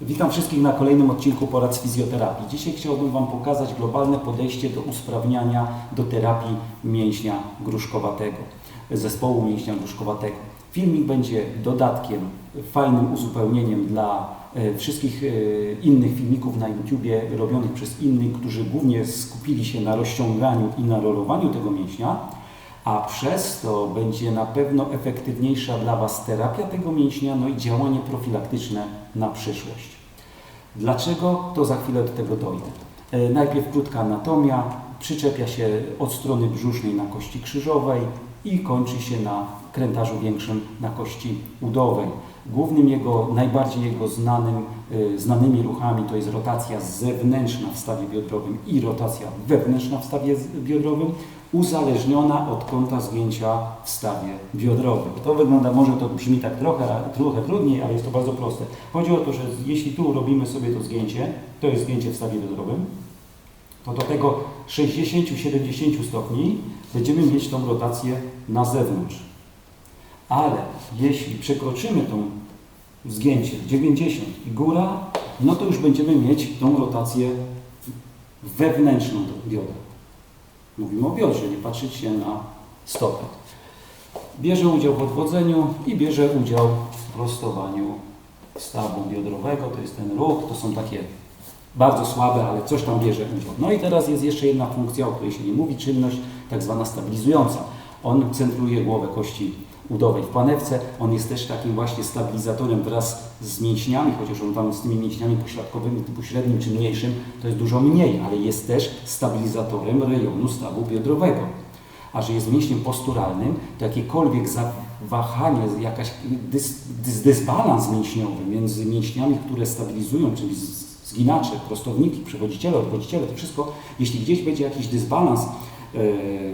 Witam wszystkich na kolejnym odcinku porad z fizjoterapii. Dzisiaj chciałbym Wam pokazać globalne podejście do usprawniania, do terapii mięśnia gruszkowatego, zespołu mięśnia gruszkowatego. Filmik będzie dodatkiem, fajnym uzupełnieniem dla e, wszystkich e, innych filmików na YouTubie robionych przez innych, którzy głównie skupili się na rozciąganiu i na rolowaniu tego mięśnia, a przez to będzie na pewno efektywniejsza dla Was terapia tego mięśnia, no i działanie profilaktyczne na przyszłość. Dlaczego? To za chwilę do tego dojdę. E, Najpierw krótka anatomia, przyczepia się od strony brzusznej na kości krzyżowej i kończy się na krętarzu większym na kości udowej. Głównym jego, najbardziej jego znanym, e, znanymi ruchami to jest rotacja zewnętrzna w stawie biodrowym i rotacja wewnętrzna w stawie biodrowym, uzależniona od kąta zgięcia w stawie biodrowym. To wygląda, może to brzmi tak trochę, trochę trudniej, ale jest to bardzo proste. Chodzi o to, że jeśli tu robimy sobie to zgięcie, to jest zgięcie w stawie biodrowym, to do tego 60-70 stopni będziemy mieć tą rotację na zewnątrz. Ale jeśli przekroczymy tą zgięcie 90 i góra, no to już będziemy mieć tą rotację wewnętrzną do biodra. Mówimy o biodrze, nie patrzeć się na stopę. Bierze udział w odwodzeniu i bierze udział w prostowaniu stawu biodrowego. To jest ten ruch, to są takie bardzo słabe, ale coś tam bierze udział. No i teraz jest jeszcze jedna funkcja, o której się nie mówi, czynność tak zwana stabilizująca. On centruje głowę kości udowej w panewce. On jest też takim właśnie stabilizatorem wraz z mięśniami, chociaż on tam z tymi mięśniami pośladkowymi typu średnim czy mniejszym to jest dużo mniej, ale jest też stabilizatorem rejonu stawu biodrowego. A że jest mięśniem posturalnym, to jakiekolwiek zawahanie, jakaś dys, dys, dysbalans mięśniowy między mięśniami, które stabilizują, czyli zginacze, prostowniki, przewodziciele, odwodziciele, to wszystko, jeśli gdzieś będzie jakiś dysbalans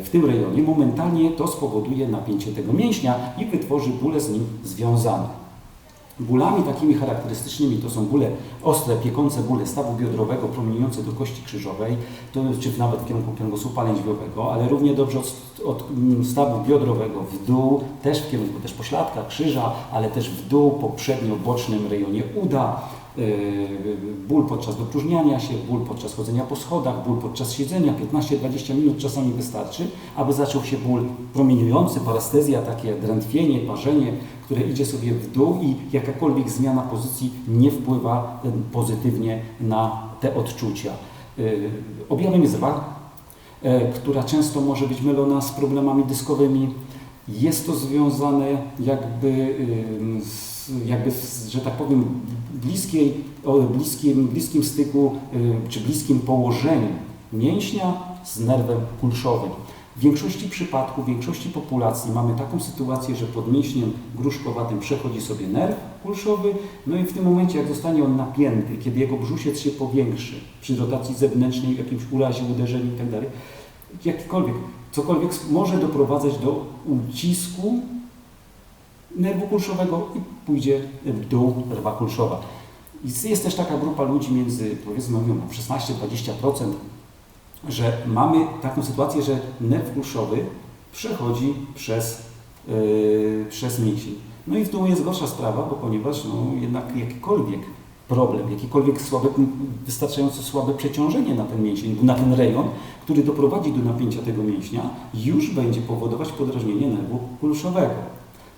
w tym rejonie, momentalnie to spowoduje napięcie tego mięśnia i wytworzy bóle z nim związane. Bólami takimi charakterystycznymi to są bóle ostre, piekące bóle stawu biodrowego promieniujące do kości krzyżowej, to, czy nawet w kierunku kręgosłupa lędźwiowego, ale równie dobrze od, od mm, stawu biodrowego w dół, też w kierunku też pośladka, krzyża, ale też w dół po przednio-bocznym rejonie uda, ból podczas dopróżniania się, ból podczas chodzenia po schodach, ból podczas siedzenia, 15-20 minut czasami wystarczy, aby zaczął się ból promieniujący, parastezja, takie drętwienie, parzenie, które idzie sobie w dół i jakakolwiek zmiana pozycji nie wpływa e, pozytywnie na te odczucia. Yy, Objawem jest rwa, e, która często może być mylona z problemami dyskowymi. Jest to związane jakby, z, jakby że tak powiem, bliskiej, bliskim, bliskim styku y, czy bliskim położeniu mięśnia z nerwem kulszowym. W większości przypadków, w większości populacji mamy taką sytuację, że pod mięśniem gruszkowatym przechodzi sobie nerw kulszowy, no i w tym momencie, jak zostanie on napięty, kiedy jego brzusiec się powiększy przy rotacji zewnętrznej, jakimś urazie, uderzeniu itd., jakikolwiek, cokolwiek może doprowadzać do ucisku nerwu kulszowego i pójdzie w dół rwa kulszowa. Jest, też taka grupa ludzi między, powiedzmy, mówią, 16-20%, że mamy taką sytuację, że nerw kulszowy przechodzi przez, yy, przez mięsień. No i w dół jest gorsza sprawa, bo ponieważ no, jednak jakikolwiek problem, jakiekolwiek słabe, wystarczająco słabe przeciążenie na ten mięsień, na ten rejon, który doprowadzi do napięcia tego mięśnia, już będzie powodować podrażnienie nerwu kulszowego.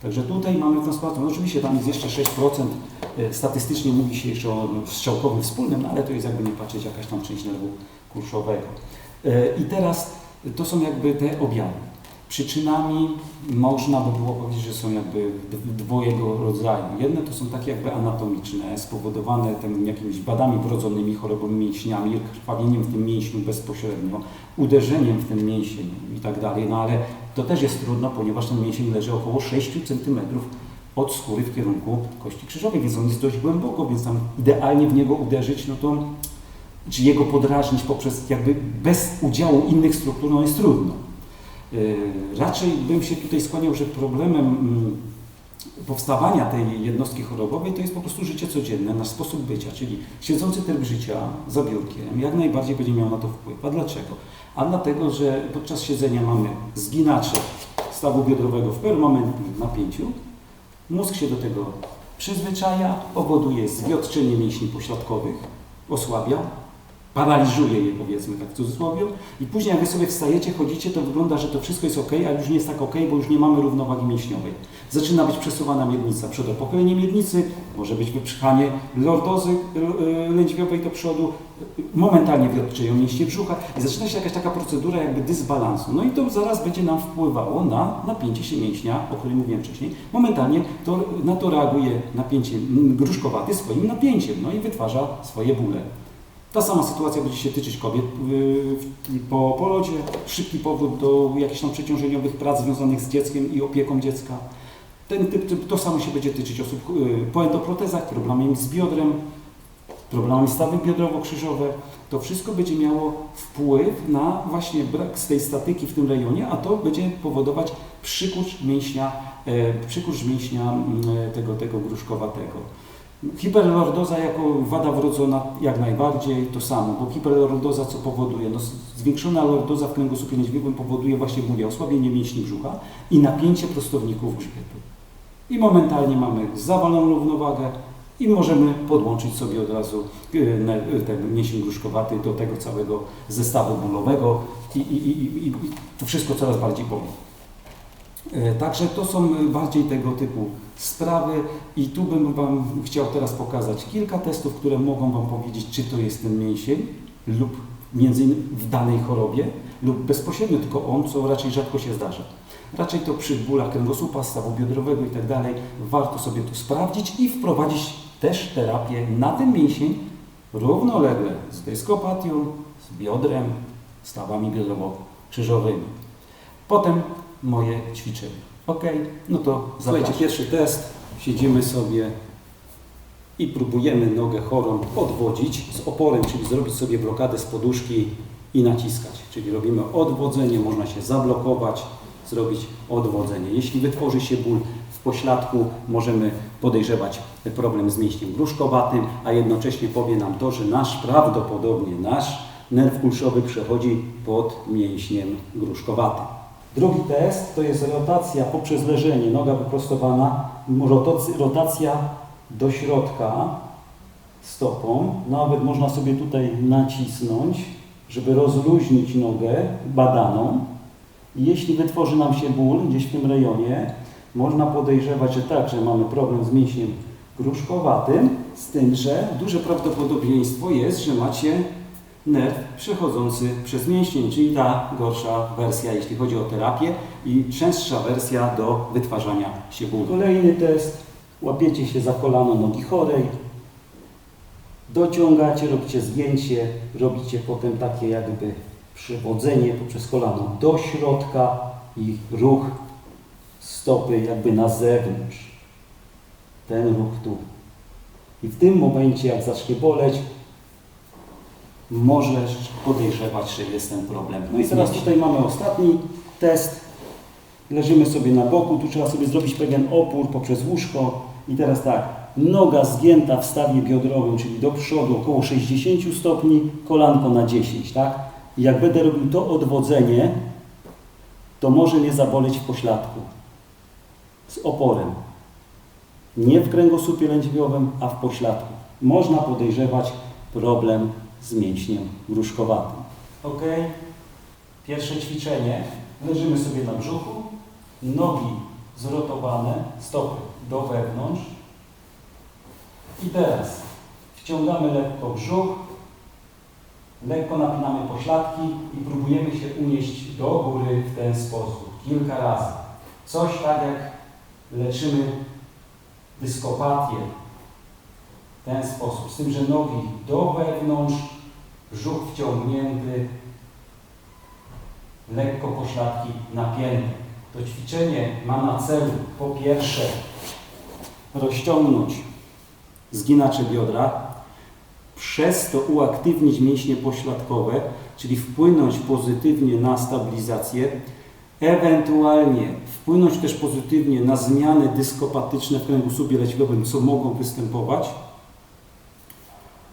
Także tutaj mamy tę sytuację. No oczywiście tam jest jeszcze 6%, e, statystycznie mówi się jeszcze o no, strzałkowym wspólnym, no ale to jest jakby nie patrzeć jakaś tam część nerwu kulszowego. E, I teraz to są jakby te objawy. Przyczynami można by było powiedzieć, że są jakby dwojego rodzaju. Jedne to są takie jakby anatomiczne, spowodowane tym jakimiś badami wrodzonymi, chorobowymi mięśniami, krwawieniem w tym mięśniu bezpośrednio, uderzeniem w ten mięsień i tak dalej. No ale to też jest trudno, ponieważ ten mięsień leży około 6 cm od skóry w kierunku kości krzyżowej, więc on jest dość głęboko, więc tam idealnie w niego uderzyć, no to czy jego podrażnić poprzez jakby bez udziału innych struktur, no jest trudno. Yy, Raczej bym się tutaj skłaniał, że problemem mm, powstawania tej jednostki chorobowej to jest po prostu życie codzienne, nasz sposób bycia, czyli siedzący tryb życia za biurkiem jak najbardziej będzie miał na to wpływ. A dlaczego? A dlatego, że podczas siedzenia mamy zginacze stawu biodrowego w permanentnym napięciu, mózg się do tego przyzwyczaja, powoduje zwiotczenie mięśni pośladkowych, osłabia, paraliżuje je powiedzmy tak w cudzysłowie i później jak Wy sobie wstajecie, chodzicie, to wygląda, że to wszystko jest ok, ale już nie jest tak ok, bo już nie mamy równowagi mięśniowej. Zaczyna być przesuwana miednica przed pochylenie miednicy, może być wyprzchanie lordozy y, lędźwiowej do przodu, momentalnie wiotczyją mięśnie brzucha i zaczyna się jakaś taka procedura jakby dysbalansu. No i to zaraz będzie nam wpływało na napięcie się mięśnia, o którym mówiłem wcześniej. Momentalnie to, na to reaguje napięcie gruszkowaty swoim napięciem, no i wytwarza swoje bóle. Ta sama sytuacja będzie się tyczyć kobiet w- po porodzie, szybki powrót do jakichś tam przeciążeniowych prac związanych z dzieckiem i opieką dziecka. Ten typ, typ, to samo się będzie tyczyć osób yy, po endoprotezach, problemami z biodrem, problemami stawy biodrowo-krzyżowe. To wszystko będzie miało wpływ na właśnie brak z tej statyki w tym rejonie, a to będzie powodować przykurcz mięśnia, e, przykurcz mięśnia mm, tego, tego gruszkowatego. Hiperlordoza jako wada wrodzona jak najbardziej to samo, bo hiperlordoza co powoduje? No, zwiększona lordoza w kręgosłupie niedźwiedziowym powoduje właśnie, mówię, osłabienie mięśni brzucha i napięcie prostowników grzbietu. I momentalnie mamy zawaloną równowagę i możemy podłączyć sobie od razu ne- y, ten mięsień gruszkowaty do tego całego zestawu bólowego i, i, i, i, to wszystko coraz bardziej boli. E, Także to są e, bardziej tego typu sprawy i tu bym Wam chciał teraz pokazać kilka testów, które mogą Wam powiedzieć, czy to jest ten mięsień lub między innymi w danej chorobie lub bezpośrednio tylko on, co raczej rzadko się zdarza. Raczej to przy bólach kręgosłupa, stawu biodrowego i tak warto sobie to sprawdzić i wprowadzić też terapię na ten mięsień równolegle z dyskopatią, z biodrem, stawami biodrowo-krzyżowymi. Potem moje ćwiczenie. Ok, no to słuchajcie, Zapraszam. pierwszy test. Siedzimy sobie i próbujemy nogę chorą odwodzić z oporem, czyli zrobić sobie blokadę z poduszki i naciskać. Czyli robimy odwodzenie, można się zablokować, zrobić odwodzenie. Jeśli wytworzy się ból w pośladku, możemy podejrzewać problem z mięśniem gruszkowatym, a jednocześnie powie nam to, że nasz prawdopodobnie nasz nerw kulszowy przechodzi pod mięśniem gruszkowatym. Drugi test to jest rotacja poprzez leżenie, noga wyprostowana, rotac- rotacja do środka stopą. Nawet można sobie tutaj nacisnąć, żeby rozluźnić nogę badaną. Jeśli wytworzy nam się ból gdzieś w tym rejonie, można podejrzewać, że tak, że mamy problem z mięśniem gruszkowatym, z tym, że duże prawdopodobieństwo jest, że macie nerw przechodzący przez mięsień, czyli ta gorsza wersja, jeśli chodzi o terapię i częstsza wersja do wytwarzania się bólu. Kolejny test. Łapiecie się za kolano nogi chorej, dociągacie, robicie zgięcie, robicie potem takie jakby przywodzenie poprzez kolano do środka i ruch stopy jakby na zewnątrz. Ten ruch tu. I w tym momencie, jak zacznie boleć, możesz podejrzewać, że jest ten problem. No i teraz tutaj mamy ostatni test. Leżymy sobie na boku, tu trzeba sobie zrobić pewien opór poprzez łóżko. I teraz tak, noga zgięta w stawie biodrowym, czyli do przodu około 60 stopni, kolanko na 10, tak? I jak będę robił to odwodzenie, to może mnie zaboleć w pośladku z oporem. Nie w kręgosłupie lędźwiowym, a w pośladku. Można podejrzewać problem z mięśniem gruszkowatym. Ok. Pierwsze ćwiczenie. Leżymy sobie na brzuchu, nogi zrotowane, stopy do wewnątrz. I teraz wciągamy lekko brzuch, lekko napinamy pośladki i próbujemy się unieść do góry w ten sposób. Kilka razy. Coś tak jak leczymy dyskopatię w ten sposób. Z tym, że nogi do wewnątrz, brzuch wciągnięty, lekko pośladki napięte. To ćwiczenie ma na celu po pierwsze rozciągnąć zginacze biodra, przez to uaktywnić mięśnie pośladkowe, czyli wpłynąć pozytywnie na stabilizację, ewentualnie wpłynąć też pozytywnie na zmiany dyskopatyczne w kręgosłupie lędźwiowym, co mogą występować.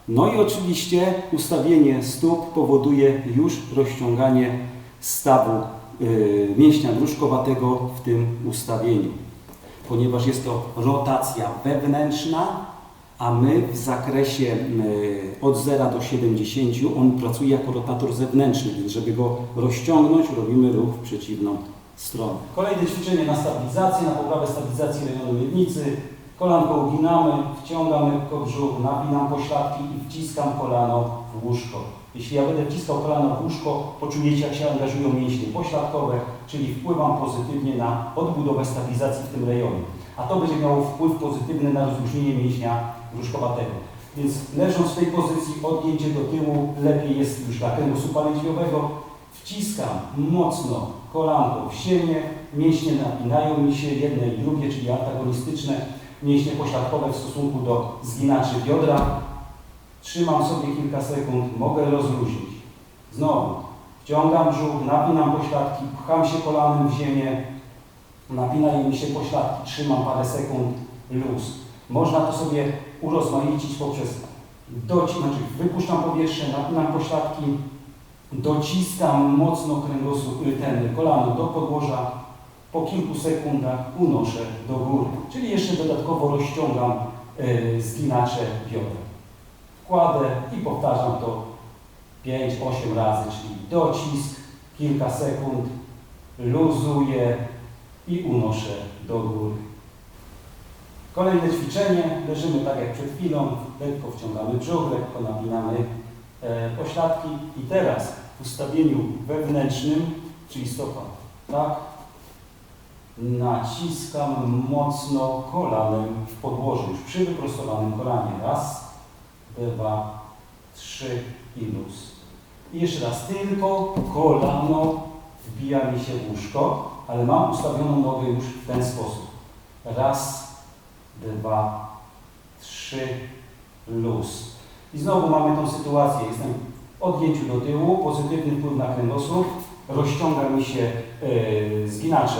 No i oczywiście ustawienie stóp powoduje już rozciąganie stawu y, mięśnia gruszkowatego w tym ustawieniu. ponieważ jest to rotacja wewnętrzna, a my w zakresie y, od 0 do 70 on pracuje jako rotator zewnętrzny, więc żeby go rozciągnąć, robimy ruch w przeciwną stronę. Kolejne ćwiczenie na stabilizację, na poprawę stabilizacji rejonu miednicy. Kolanko uginamy, wciągam lekko brzuch, napinam pośladki i wciskam kolano w łóżko. Jeśli ja będę wciskał kolano w łóżko, poczujecie jak się angażują mięśnie pośladkowe, czyli wpływam pozytywnie na odbudowę stabilizacji w tym rejonie. A to będzie miało wpływ pozytywny na rozluźnienie mięśnia brzuszkowatego. Więc leżąc w tej pozycji, odgięcie do tyłu lepiej jest już dla kręgu lędźwiowego. Wciskam mocno kolanko w ziemię, mięśnie napinają mi się, jedne i drugie, czyli antagonistyczne mięśnie pośladkowe w stosunku do zginaczy biodra. Trzymam sobie kilka sekund, mogę rozluźnić. Znowu wciągam brzuch, napinam pośladki, pcham się kolanem w ziemię, napinają mi się pośladki, trzymam parę sekund, luz. Można to sobie urozmaicić poprzez doci, znaczy wypuszczam powietrze, napinam pośladki, dociskam mocno kręgosłup, y, ten kolano do podłoża, po kilku sekundach unoszę do góry. Czyli jeszcze dodatkowo rozciągam y, zginacze biodra. Kładę i powtarzam to 5-8 razy, czyli docisk, kilka sekund, luzuję i unoszę do góry. Kolejne ćwiczenie, leżymy tak jak przed chwilą, lekko wciągamy brzuch, lekko napinamy e, pośladki i teraz w ustawieniu wewnętrznym, czyli stopa, tak, naciskam mocno kolanem w podłoże, już przy wyprostowanym kolanie. Raz, dwa, trzy i luz. I jeszcze raz, tylko kolano wbija mi się w łóżko, ale mam ustawioną nogę już w ten sposób. Raz, dwa, trzy, luz. I znowu mamy tą sytuację. Jestem w odgięciu do tyłu, pozytywny wpływ na kręgosłup, rozciąga mi się zginacze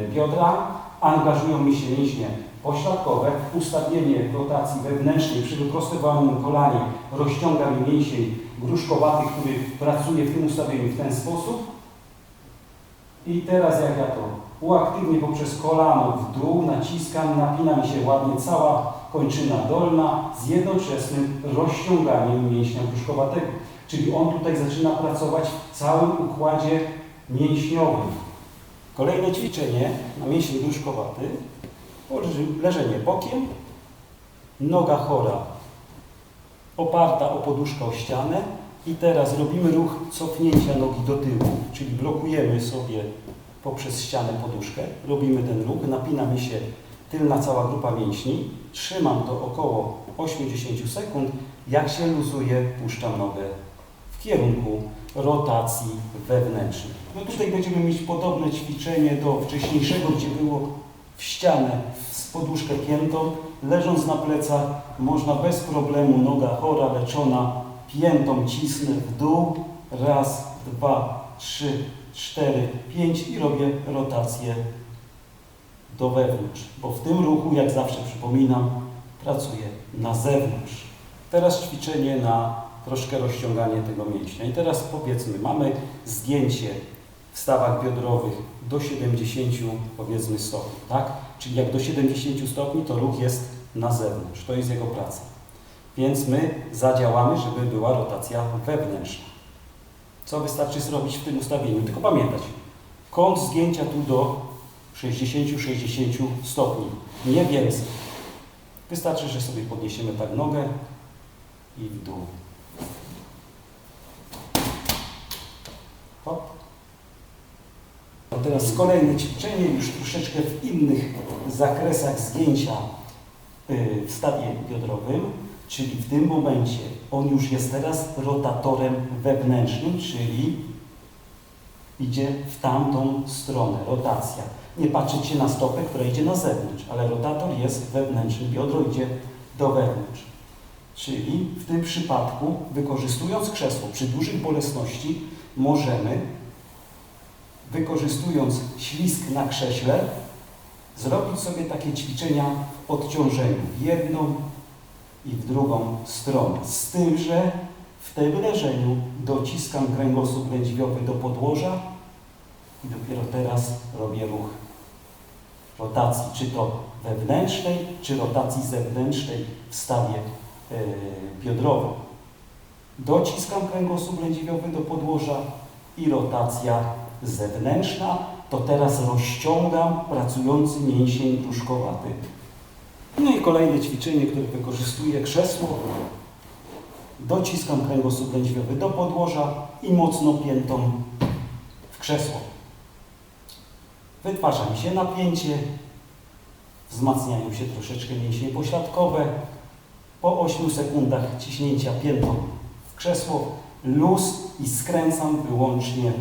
yy, biodra, angażują mi się mięśnie pośladkowe, ustawienie rotacji wewnętrznej przy wyprostowanym kolanie rozciąga mi mięsień gruszkowaty, który pracuje w tym ustawieniu w ten sposób. I teraz jak ja to uaktywnię poprzez kolano w dół, naciskam, napina mi się ładnie cała kończyna dolna z jednoczesnym rozciąganiem mięśnia brzuszkowatego. Czyli on tutaj zaczyna pracować w całym układzie mięśniowym. Kolejne ćwiczenie na mięsień brzuszkowaty. Leżenie bokiem, noga chora. Oparta o poduszkę o ścianę. I teraz robimy ruch cofnięcia nogi do tyłu, czyli blokujemy sobie poprzez ścianę poduszkę, robimy ten ruch, napinamy się. Tylna cała grupa mięśni, trzymam to około 80 sekund, jak się luzuje, puszczam nogę w kierunku rotacji wewnętrznej. No tutaj będziemy mieć podobne ćwiczenie do wcześniejszego, gdzie było w ścianę z poduszkę piętą, leżąc na plecach, można bez problemu, noga chora, leczona, piętą cisnę w dół, raz, dwa, trzy, cztery, pięć i robię rotację do wewnątrz, bo w tym ruchu, jak zawsze przypominam, pracuję na zewnątrz. Teraz ćwiczenie na troszkę rozciąganie tego mięśnia. I teraz powiedzmy, mamy zgięcie w stawach biodrowych do 70 powiedzmy stopni, tak? Czyli jak do 70 stopni, to ruch jest na zewnątrz, to jest jego praca. Więc my zadziałamy, żeby była rotacja wewnętrzna. Co wystarczy zrobić w tym ustawieniu? Tylko pamiętać, kąt zgięcia tu do 60-60 stopni, nie więcej. Wystarczy, że sobie podniesiemy tak nogę i w dół. Hop. Teraz kolejne ćwiczenie, już troszeczkę w innych zakresach zgięcia y, w stawie biodrowym, czyli w tym momencie on już jest teraz rotatorem wewnętrznym, czyli idzie w tamtą stronę, rotacja. Nie patrzeć się na stopę, która idzie na zewnątrz, ale rotator jest wewnętrzny, biodro idzie do wewnątrz. Czyli w tym przypadku, wykorzystując krzesło przy dużej bolesności, możemy, wykorzystując ślisk na krześle, zrobić sobie takie ćwiczenia w odciążeniu. W jedną i w drugą stronę. Z tym, że w tym leżeniu dociskam kręgosłup lędźwiowy do podłoża i dopiero teraz robię ruch rotacji, czy to wewnętrznej, czy rotacji zewnętrznej w stawie e, biodrowym. Dociskam kręgosłup lędźwiowy do podłoża i rotacja zewnętrzna, to teraz rozciągam pracujący mięsień brzuszkowaty. No i kolejne ćwiczenie, które wykorzystuję krzesło. Dociskam kręgosłup lędźwiowy do podłoża i mocno piętą w krzesło. Wytwarza mi się napięcie, wzmacniają się troszeczkę mięśnie pośladkowe. Po 8 sekundach ciśnięcia piętą w krzesło, luz i skręcam wyłącznie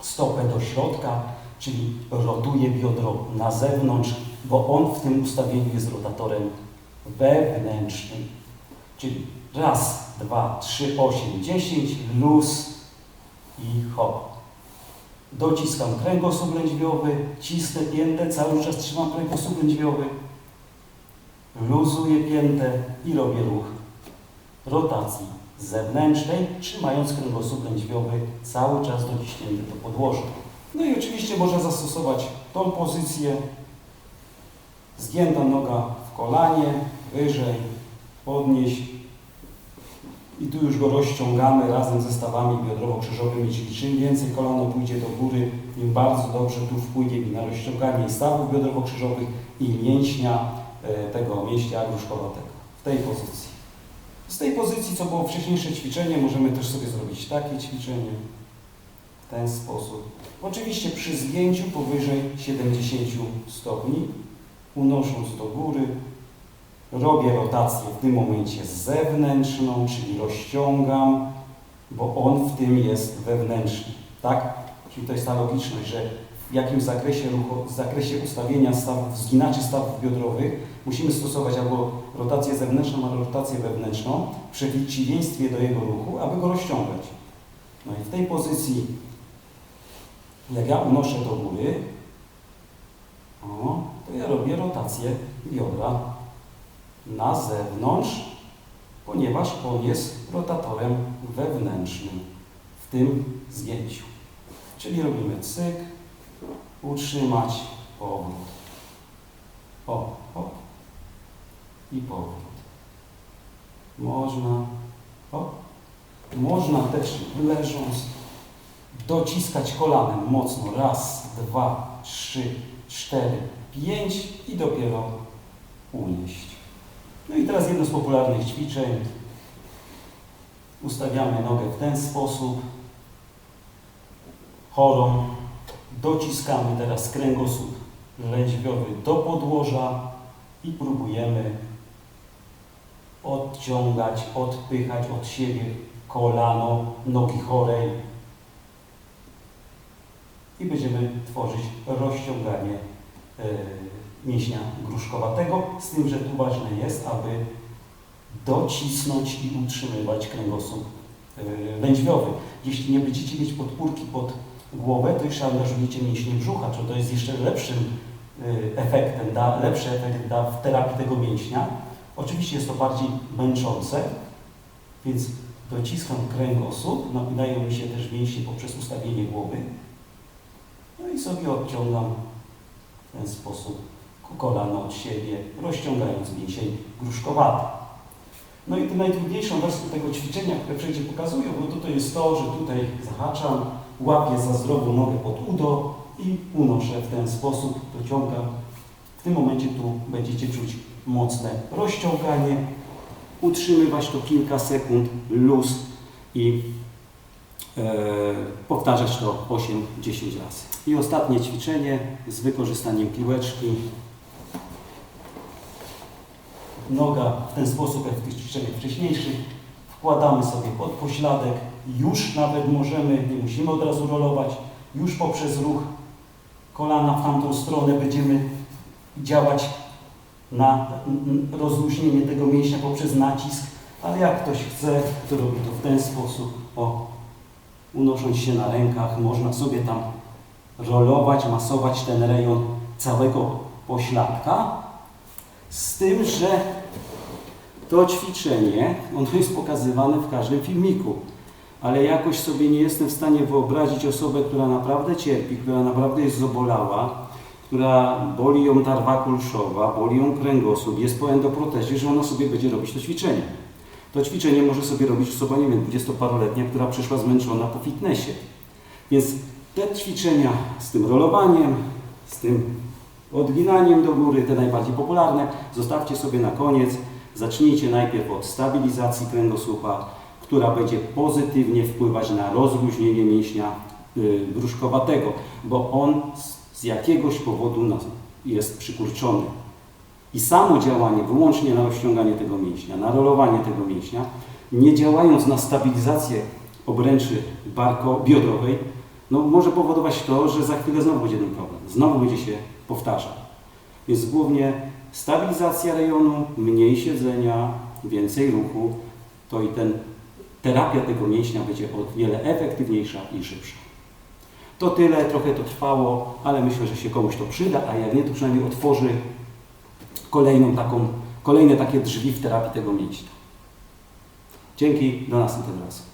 stopę do środka, czyli rotuję biodro na zewnątrz, bo on w tym ustawieniu jest rotatorem wewnętrznym. Czyli raz, dwa, trzy, osiem, dziesięć, luz i hop. Dociskam kręgosłup lędźwiowy, cisnę piętę, cały czas trzymam kręgosłup lędźwiowy, luzuję piętę i robię ruch. Rotacji zewnętrznej, trzymając kręgosłup lędźwiowy cały czas dociśnięty do podłoża. No i oczywiście można zastosować tą pozycję, zgięta noga w kolanie, wyżej, podnieść. I tu już go rozciągamy razem ze stawami biodrowo-krzyżowymi, czyli czym więcej kolano pójdzie do góry, tym bardzo dobrze tu wpłynie mi na rozciąganie stawów biodrowo-krzyżowych i mięśnia tego mięśnia gruszkowatego w tej pozycji. Z tej pozycji, co było wcześniejsze ćwiczenie, możemy też sobie zrobić takie ćwiczenie w ten sposób. Oczywiście przy zgięciu powyżej 70 stopni, unosząc do góry, robię rotację w tym momencie zewnętrzną, czyli rozciągam, bo on w tym jest wewnętrzny. Tak? Czyli to jest ta logiczność, że w jakim zakresie, ruchu, w zakresie ustawienia stawów, zginaczy stawów biodrowych musimy stosować albo rotację zewnętrzną, albo rotację wewnętrzną w przeciwieństwie do jego ruchu, aby go rozciągać. No i w tej pozycji, jak ja unoszę do góry, o, to ja robię rotację biodra na zewnątrz, ponieważ on jest rotatorem wewnętrznym w tym zgięciu. Czyli robimy cyk, utrzymać, powrót. O, o. I powrót. Można, o. Można też leżąc dociskać kolanem mocno. Raz, dwa, trzy, cztery, pięć i dopiero unieść. No i teraz jedno z popularnych ćwiczeń. Ustawiamy nogę w ten sposób. Chorą. Dociskamy teraz kręgosłup lędźwiowy do podłoża i próbujemy odciągać, odpychać od siebie kolano nogi chorej i będziemy tworzyć rozciąganie e, mięśnia gruszkowatego, z tym, że tu ważne jest, aby docisnąć i utrzymywać kręgosłup e, lędźwiowy. Jeśli nie będziecie mieć podpórki pod głowę, to jeszcze angażujecie mięśnie brzucha, czy to jest jeszcze lepszym y, efektem, da, lepszy efekt da w terapii tego mięśnia. Oczywiście jest to bardziej męczące, więc dociskam kręgosłup, napinają mi się też mięśnie poprzez ustawienie głowy. No i sobie odciągam w ten sposób kolano od siebie, rozciągając mięsień gruszkowaty. No i najtrudniejszą wersją tego ćwiczenia, które wszędzie pokazują, bo tutaj jest to, że tutaj zahaczam, łapię za zdrową nogę pod udo i unoszę w ten sposób, dociągam. W tym momencie tu będziecie czuć mocne rozciąganie, utrzymywać to kilka sekund, luz i e, powtarzać to 8-10 razy. I ostatnie ćwiczenie z wykorzystaniem piłeczki. Noga w ten sposób jak w tych ćwiczeniach wcześniejszych. Wkładamy sobie pod pośladek, już nawet możemy, nie musimy od razu rolować, już poprzez ruch kolana w tamtą stronę będziemy działać na rozluźnienie tego mięśnia poprzez nacisk, ale jak ktoś chce, to robi to w ten sposób. O, unosząc się na rękach, można sobie tam rolować, masować ten rejon całego pośladka, z tym, że to ćwiczenie, ono jest pokazywane w każdym filmiku ale jakoś sobie nie jestem w stanie wyobrazić osobę, która naprawdę cierpi, która naprawdę jest zobolała która boli ją tarwa kulszowa, boli ją kręgosłup, jest po endoprotezie, że ona sobie będzie robić to ćwiczenie. To ćwiczenie może sobie robić osoba, nie wiem, dwudziestoparoletnia, która przyszła zmęczona po fitnessie. Więc te ćwiczenia z tym rolowaniem, z tym odginaniem do góry, te najbardziej popularne, zostawcie sobie na koniec. Zacznijcie najpierw od stabilizacji kręgosłupa, która będzie pozytywnie wpływać na rozluźnienie mięśnia y, gruszkowatego, bo on z, jakiegoś powodu na- jest przykurczony. I samo działanie wyłącznie na rozciąganie tego mięśnia, na rolowanie tego mięśnia, nie działając na stabilizację obręczy barko-biodrowej, no może powodować to, że za chwilę znowu będzie ten problem. Znowu będzie się powtarzał. Więc głównie stabilizacja rejonu, mniej siedzenia, więcej ruchu, to i ten terapia tego mięśnia będzie o wiele efektywniejsza i szybsza. To tyle, trochę to trwało, ale myślę, że się komuś to przyda, a jak nie, to przynajmniej otworzy kolejną taką, kolejne takie drzwi w terapii tego mięśnia. Dzięki, do następnego razu.